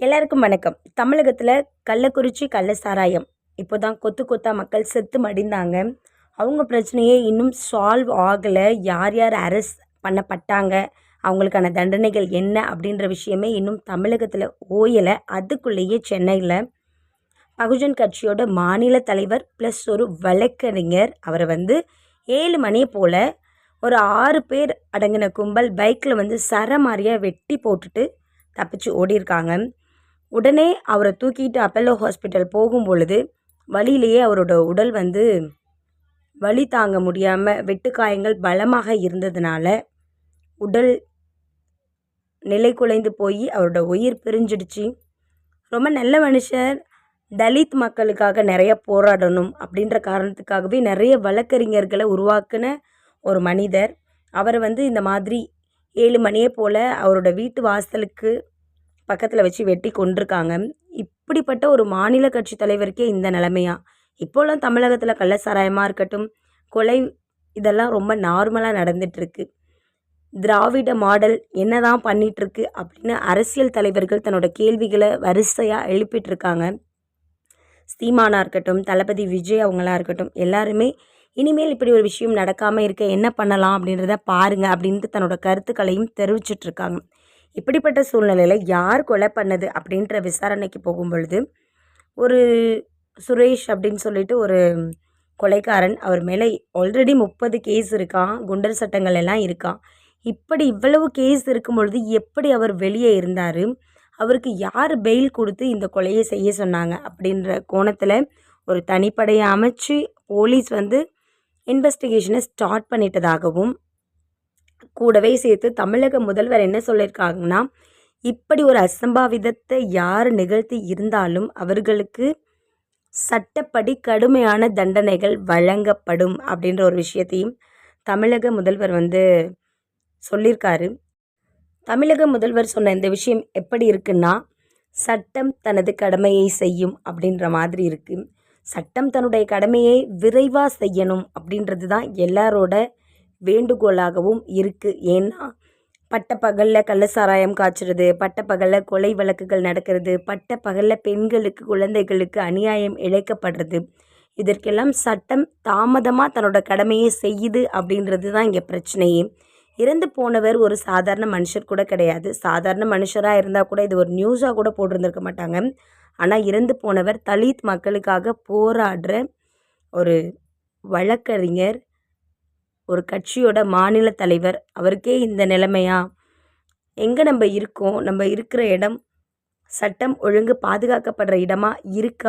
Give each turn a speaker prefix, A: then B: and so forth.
A: எல்லாருக்கும் வணக்கம். தமிழகத்தில் கள்ளக்குறிச்சி கள்ள சாராயம் இப்போ தான் கொத்து கொத்தா மக்கள் செத்து மடிந்தாங்க. அவங்க பிரச்சனையே இன்னும் சால்வ் ஆகலை. யார் யார் அரெஸ்ட் பண்ணப்பட்டாங்க? அவங்களுக்கான தண்டனைகள் என்ன? அப்படின்ற விஷயமே இன்னும் தமிழகத்தில் ஓயலை. அதுக்குள்ளேயே சென்னையில் பகுஜன் கட்சியோட மாநில தலைவர் ப்ளஸ் ஒரு வழக்கறிஞர். அவரை வந்து ஏழு மணி போல் ஒரு ஆறு பேர் அடங்கின கும்பல் பைக்கில் வந்து சரமாரியாக வெட்டி போட்டுட்டு தப்பிச்சு ஓடியிருக்காங்க. உடனே அவரை தூக்கிட்டு அப்பல்லோ ஹாஸ்பிட்டல் போகும் பொழுது வழியிலேயே அவரோட உடல் வந்து வலி தாங்க முடியாமல் வெட்டுக்காயங்கள் பலமாக இருந்ததுனால உடல் நிலை குலைந்து போய் அவரோட உயிர் பிரிஞ்சிடுச்சு. ரொம்ப நல்ல மனுஷர் தலித் மக்களுக்காக நிறைய போராடணும் அப்படின்ற காரணத்துக்காகவே நிறைய வழக்கறிஞர்களை உருவாக்குன ஒரு மனிதர். அவரை வந்து இந்த மாதிரி ஏழு மணியே போல் அவரோட வீட்டு வாசலுக்கு பக்கத்தில் வச்சு வெட்டி கொண்டிருக்காங்க. இப்படிப்பட்ட ஒரு மாநில கட்சி தலைவருக்கே இந்த நிலைமையா? இப்போல்லாம் தமிழகத்தில் கள்ளசாராயமாக இருக்கட்டும் கொலை இதெல்லாம் ரொம்ப நார்மலாக நடந்துகிட்ருக்கு திராவிட மாடல் என்ன தான் பண்ணிகிட்ருக்கு அப்படின்னு அரசியல் தலைவர்கள் தன்னோட கேள்விகளை வரிசையாக எழுப்பிட்டுருக்காங்க. சீமானா இருக்கட்டும் தளபதி விஜய் அவங்களாம் இருக்கட்டும் எல்லாருமே இனிமேல் இப்படி ஒரு விஷயம் நடக்காமல் இருக்க என்ன பண்ணலாம் அப்படின்றத பாருங்கள் அப்படின்ட்டு தன்னோட கருத்துக்களையும் தெரிவிச்சிட்ருக்காங்க இப்படிப்பட்ட சூழ்நிலையில் யார் கொலை பண்ணது அப்படின்ற விசாரணைக்கு போகும் பொழுது ஒரு சுரேஷ் அப்படின்னு சொல்லிட்டு ஒரு கொலைக்காரன் அவர் மேலே ஆல்ரெடி முப்பது கேஸ் இருக்கான் குண்டர் சட்டங்கள் எல்லாம் இருக்கான் இப்படி இவ்வளவு கேஸ் இருக்கும் பொழுது எப்படி அவர் வெளியே இருந்தார் அவருக்கு யார் பெயில் கொடுத்து இந்த கொலையை செய்ய சொன்னாங்க அப்படின்ற கோணத்தில் ஒரு தனிப்படையை அமைச்சு போலீஸ் வந்து இன்வெஸ்டிகேஷனை ஸ்டார்ட் பண்ணிட்டதாகவும் கூடவே சேர்த்து தமிழக முதல்வர் என்ன சொல்லியிருக்காங்கன்னா இப்படி ஒரு அசம்பாவிதத்தை யார் நிகழ்த்தி இருந்தாலும் அவர்களுக்கு சட்டப்படி கடுமையான தண்டனைகள் வழங்கப்படும் அப்படின்ற ஒரு விஷயத்தையும் தமிழக முதல்வர் வந்து சொல்லியிருக்காரு. தமிழக முதல்வர் சொன்ன இந்த விஷயம் எப்படி இருக்குன்னா சட்டம் தனது கடமையை செய்யும் அப்படின்ற மாதிரி இருக்குது சட்டம் தன்னுடைய கடமையை விரைவாக செய்யணும் அப்படின்றது தான் எல்லாரோட வேண்டுகோளாகவும் இருக்குது ஏன்னா கள்ள கள்ளசாராயம் காய்ச்சுறது பட்டப்பகலில் கொலை வழக்குகள் நடக்கிறது பட்ட பகலில் பெண்களுக்கு குழந்தைகளுக்கு அநியாயம் இழைக்கப்படுறது இதற்கெல்லாம் சட்டம் தாமதமாக தன்னோட கடமையை செய்யுது அப்படின்றது தான் இங்கே பிரச்சனையே. இறந்து போனவர் ஒரு சாதாரண மனுஷர் கூட கிடையாது. சாதாரண மனுஷராக இருந்தால் கூட இது ஒரு நியூஸாக கூட போட்டிருந்துருக்க மாட்டாங்க. ஆனால் இறந்து போனவர் தலித் மக்களுக்காக போராடுற ஒரு வழக்கறிஞர் ஒரு கட்சியோட மாநில தலைவர் அவருக்கே இந்த நிலைமையா? எங்கே நம்ம இருக்கோம்? நம்ம இருக்கிற இடம் சட்டம் ஒழுங்கு பாதுகாக்கப்படுற இடமா இருக்கா?